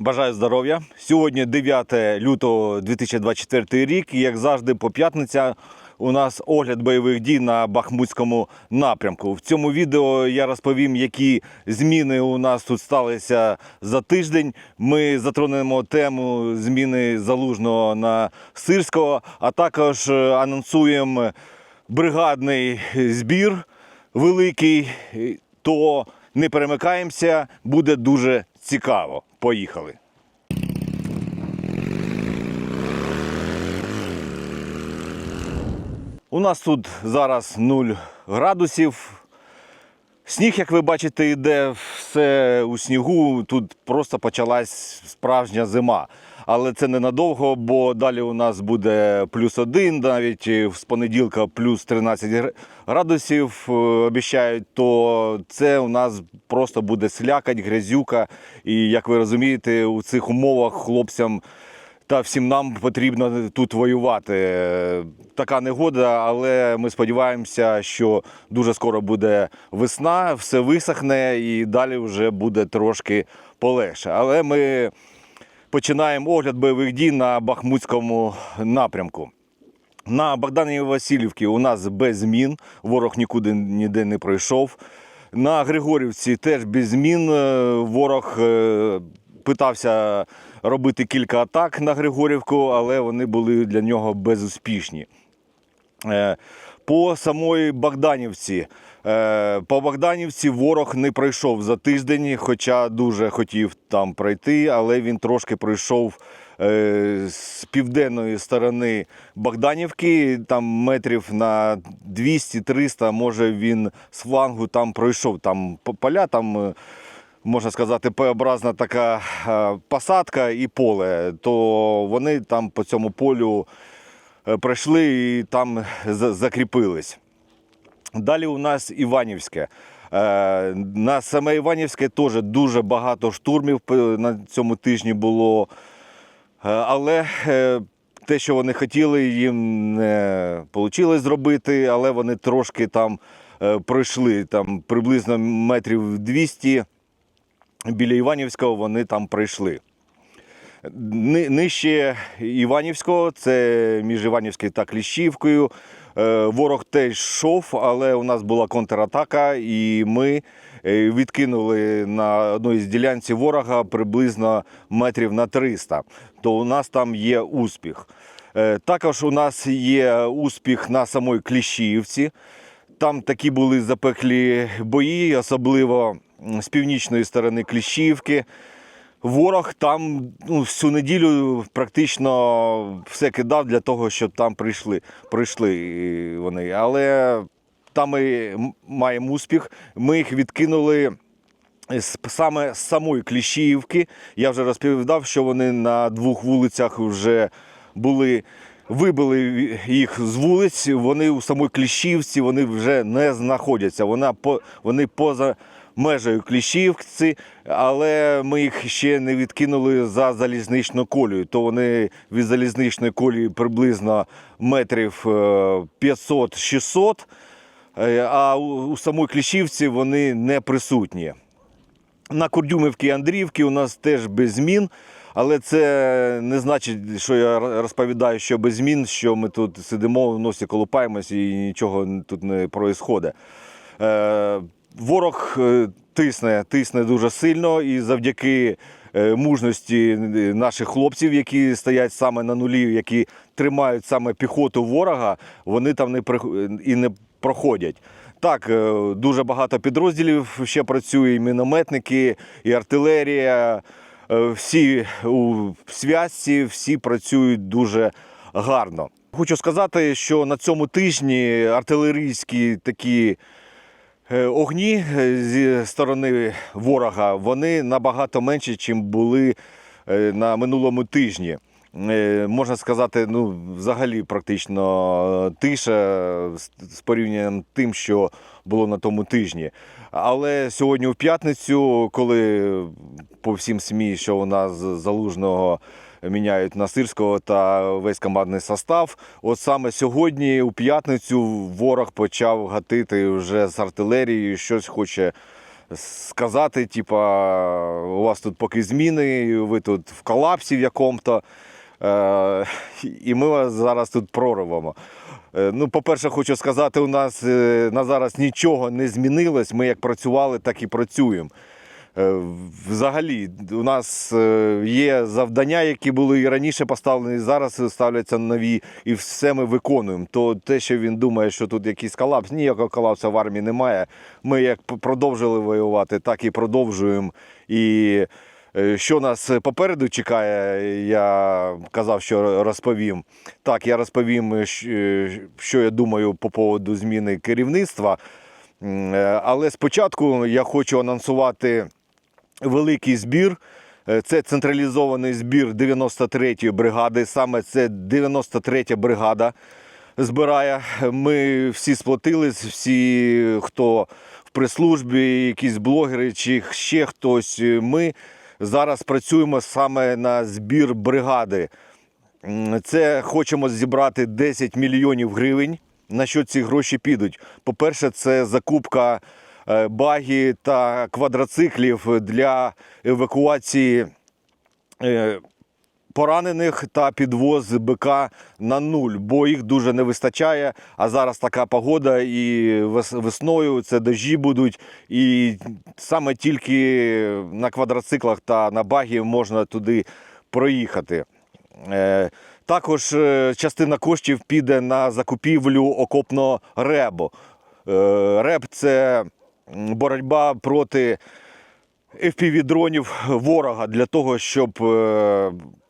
Бажаю здоров'я. Сьогодні 9 лютого 2024 рік. Як завжди, по п'ятниця у нас огляд бойових дій на Бахмутському напрямку. В цьому відео я розповім, які зміни у нас тут сталися за тиждень. Ми затронемо тему зміни залужного на Сирського, а також е, анонсуємо бригадний збір великий. То не перемикаємося, буде дуже цікаво. Поїхали. У нас тут зараз 0 градусів. Сніг, як ви бачите, йде все у снігу. Тут просто почалась справжня зима. Але це ненадовго, бо далі у нас буде плюс один, навіть з понеділка плюс 13 градусів е, обіцяють, то це у нас просто буде слякать, грязюка. І як ви розумієте, у цих умовах хлопцям та всім нам потрібно тут воювати. Така негода, але ми сподіваємося, що дуже скоро буде весна, все висохне і далі вже буде трошки полегше. Але ми починаємо огляд бойових дій на Бахмутському напрямку. На Богданіві Васильівці у нас без змін, ворог нікуди ніде не пройшов. На Григорівці теж без змін. Е, Ворог е, питався робити кілька атак на Григорівку, але вони були для нього безуспішні. По самої Богданівці. Е, По Богданівці ворог не пройшов за тиждень, хоча дуже хотів там пройти, але він трошки пройшов е, з південної сторони Богданівки, там метрів на 200-300, може він з флангу там пройшов. Там поля, там. е, Можна сказати, П-образна така посадка і поле, то вони там по цьому полю пройшли і там закріпились. Далі у нас Іванівське. Е, На саме Іванівське теж дуже багато штурмів на цьому тижні було. Е, Але е, те, що вони хотіли, їм не вийшло зробити, але вони трошки там е, пройшли там приблизно метрів 200 біля Іванівського вони там пройшли. Ни- Нижче Іванівського, це між Іванівською та Кліщівкою. Е, Ворог теж йшов, але у нас була контратака, і ми е, відкинули на одній з ділянці ворога приблизно метрів на 300. То у нас там є успіх. Е, Також у нас є успіх на самій Кліщівці. Там такі були запеклі бої, особливо з північної сторони Кліщівки. Ворог там ну, всю неділю практично все кидав для того, щоб там прийшли, прийшли вони. Але там ми маємо успіх. Ми їх відкинули саме з самої Кліщіївки. Я вже розповідав, що вони на двох вулицях вже були. Вибили їх з вулиць, вони у самій Кліщівці вони вже не знаходяться. Вона по, вони поза межею Кліщівці, але ми їх ще не відкинули за залізничну колію. То вони від залізничної колії приблизно метрів е, 500-600, е, а у, у самій Кліщівці вони не присутні. На Курдюмівці і Андріївці у нас теж без змін, але це не значить, що я розповідаю, що без змін, що ми тут сидимо, в носі колупаємось і нічого тут не відбувається. Е, ворог е, тисне, тисне дуже сильно і завдяки е, мужності наших хлопців, які стоять саме на нулі, які тримають саме піхоту ворога, вони там не і не проходять. Так, е, дуже багато підрозділів ще працює, і мінометники, і артилерія. Е, Всі у зв'язці, всі працюють дуже гарно. Хочу сказати, що на цьому тижні артилерійські такі е, огні е, зі сторони ворога вони набагато менші, ніж були е, на минулому тижні. Е, Можна сказати, ну, взагалі практично е, тиша з порівнянням тим, що було на тому тижні. Але сьогодні в п'ятницю, коли по всім СМІ, що у нас залужного міняють на Сирського та весь командний состав. От саме сьогодні, у п'ятницю, ворог почав гатити вже з артилерією, щось хоче сказати, типа, у вас тут поки зміни, ви тут в колапсі в якому-то, е, і ми вас зараз тут прориваємо. Е, Ну, по-перше, хочу сказати, у нас е, на зараз нічого не змінилось. Ми як працювали, так і працюємо. Е, Взагалі, у нас е, є завдання, які були і раніше поставлені, зараз ставляться нові, і все ми виконуємо. То те, що він думає, що тут якийсь колапс, ніякого колапсу в армії немає. Ми як продовжили воювати, так і продовжуємо. І е, що нас попереду чекає, я казав, що розповім. Так, я розповім, що я думаю по поводу зміни керівництва. Але спочатку я хочу анонсувати великий збір. Е, Це централізований збір 93-ї бригади. Саме це 93-я бригада збирає. Ми всі сплотились, всі, хто в прес-службі, якісь блогери чи ще хтось. Ми зараз працюємо саме на збір бригади. Це хочемо зібрати 10 мільйонів гривень. На що ці гроші підуть? По-перше, це закупка е, багі та квадроциклів для евакуації е, поранених та підвоз БК на нуль, бо їх дуже не вистачає. А зараз така погода, і весною це дожі будуть. І саме тільки на квадроциклах та на багі можна туди проїхати. Е, Також е, частина коштів піде на закупівлю окопного ребу. Е, Реб це боротьба проти FPV-дронів ворога для того, щоб е,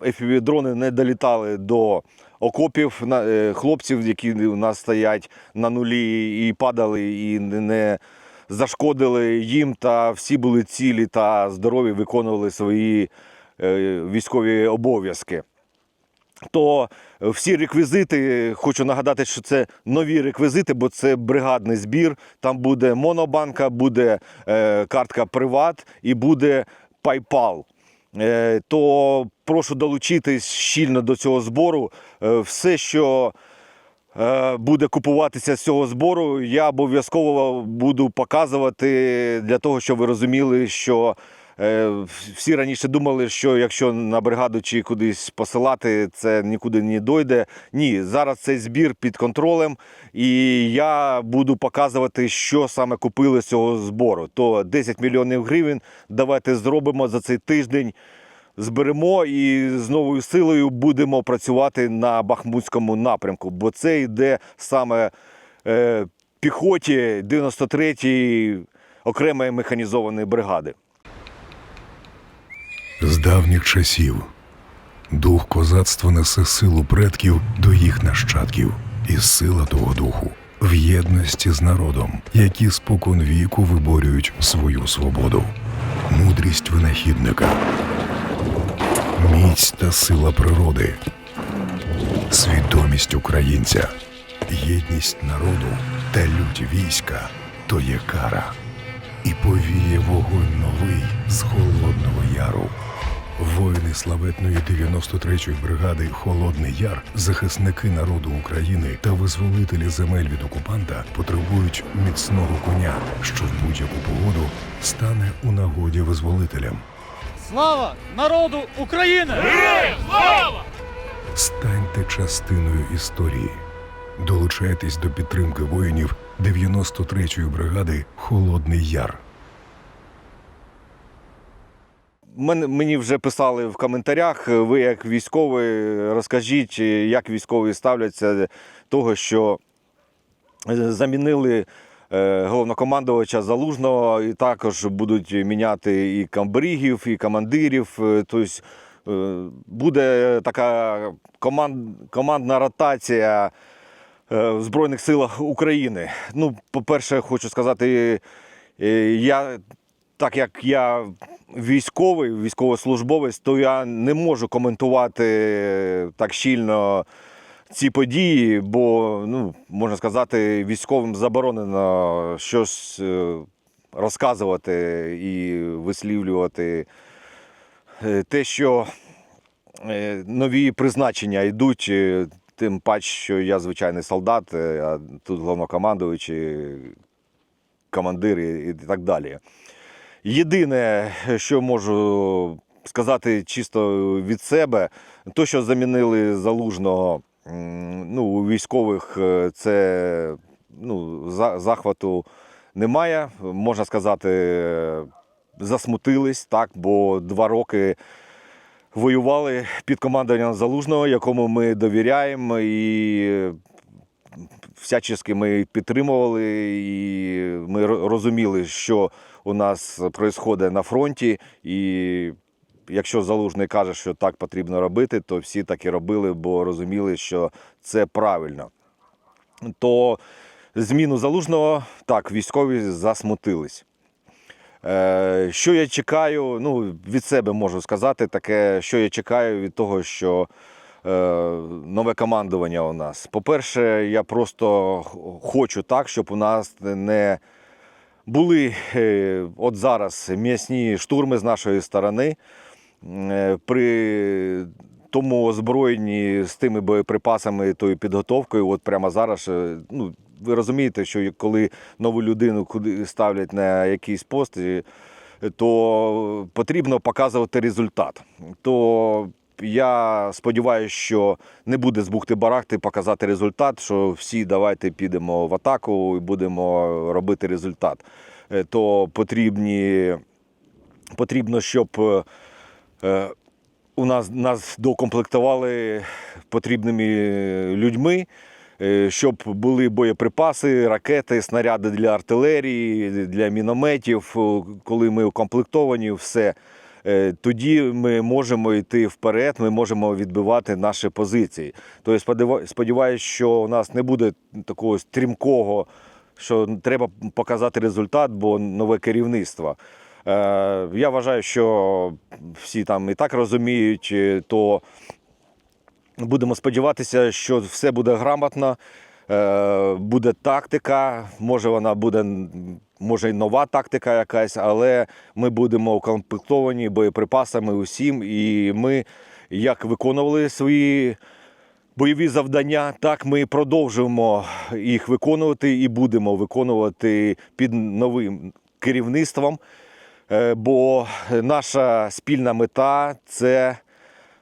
FPV-дрони не долітали до окопів е, хлопців, які у нас стоять на нулі і падали, і не- не зашкодили їм, та всі були цілі та здорові, виконували свої е, військові обов'язки то всі реквізити, хочу нагадати, що це нові реквізити, бо це бригадний збір. Там буде монобанка, буде е, картка Приват і буде PayPal. Е, то прошу долучитись щільно до цього збору. Е, все, що е, буде купуватися з цього збору, я обов'язково буду показувати для того, щоб ви розуміли, що е, всі раніше думали, що якщо на бригаду чи кудись посилати, це нікуди не дойде. Ні, зараз цей збір під контролем, і я буду показувати, що саме купили з цього збору. То 10 мільйонів гривень. Давайте зробимо за цей тиждень зберемо і з новою силою будемо працювати на Бахмутському напрямку, бо це йде саме е, піхоті 93-ї окремої механізованої бригади. Давніх часів. Дух козацтва несе силу предків до їх нащадків, і сила того духу в єдності з народом, які спокон віку виборюють свою свободу, мудрість винахідника, міць та сила природи, свідомість українця, єдність народу та лють війська то є кара. І повіє вогонь новий з холодного яру. Воїни славетної 93-ї бригади Холодний Яр, захисники народу України та визволителі земель від окупанта потребують міцного коня, що в будь-яку погоду стане у нагоді визволителям. Слава народу України! Станьте частиною історії. Долучайтесь до підтримки воїнів 93-ї бригади Холодний Яр. Мені вже писали в коментарях. Ви, як військовий, розкажіть, як військові ставляться до того, що е, замінили е, головнокомандувача Залужного, і також будуть міняти і камбригів, і командирів. Е, Тобто е, буде така команд, командна ротація е, в Збройних силах України. Ну, по-перше, хочу сказати, е, я, так як я військовий, військовослужбовець, то я не можу коментувати так щільно ці події, бо, ну, можна сказати, військовим заборонено щось е, розказувати і вислівлювати е, те, що е, нові призначення йдуть, тим паче, що я звичайний солдат, а тут головнокомандуючий, командир і так далі. Єдине, що можу сказати чисто від себе, то, що замінили залужного ну, у військових, е, це ну, захвату немає. Можна сказати, е, засмутились, так, бо два роки воювали під командуванням залужного, якому ми довіряємо і всячески ми підтримували, і ми розуміли, що у нас відбувається на фронті. І якщо залужний каже, що так потрібно робити, то всі так і робили, бо розуміли, що це правильно. То зміну залужного так, військові засмутились. Е, Що я чекаю? Ну, від себе можу сказати таке, що я чекаю від того, що е, нове командування у нас. По-перше, я просто хочу так, щоб у нас не були е, от зараз м'ясні штурми з нашої сторони. Е, При тому озброєнні з тими боєприпасами, тою підготовкою, от прямо зараз, е, ну, ви розумієте, що коли нову людину куди ставлять на якийсь пост, то потрібно показувати результат. То я сподіваюся, що не буде з бухти-барахти показати результат, що всі давайте підемо в атаку і будемо робити результат. Е, То потрібні, потрібно, щоб е, е, у нас, нас докомплектували потрібними людьми, щоб були боєприпаси, ракети, снаряди для артилерії, для мінометів. Коли ми укомплектовані, все. Е, Тоді ми можемо йти вперед, ми можемо відбивати наші позиції. Тобто сподіваюся, що у нас не буде такого стрімкого, що треба показати результат, бо нове керівництво. Е, Я вважаю, що всі там і так розуміють, е, то будемо сподіватися, що все буде грамотно, буде тактика, може вона буде може й нова тактика якась, але ми будемо укомплектовані боєприпасами усім, і ми як виконували свої. Бойові завдання, так ми продовжуємо їх виконувати і будемо виконувати під новим керівництвом. Е, Бо наша спільна мета це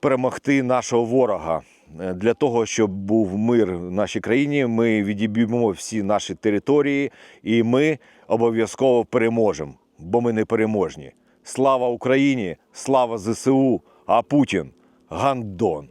перемогти нашого ворога. Е, Для того, щоб був мир в нашій країні, ми відіб'ємо всі наші території, і ми обов'язково переможемо, бо ми не переможні. Слава Україні! Слава ЗСУ! А Путін гандон!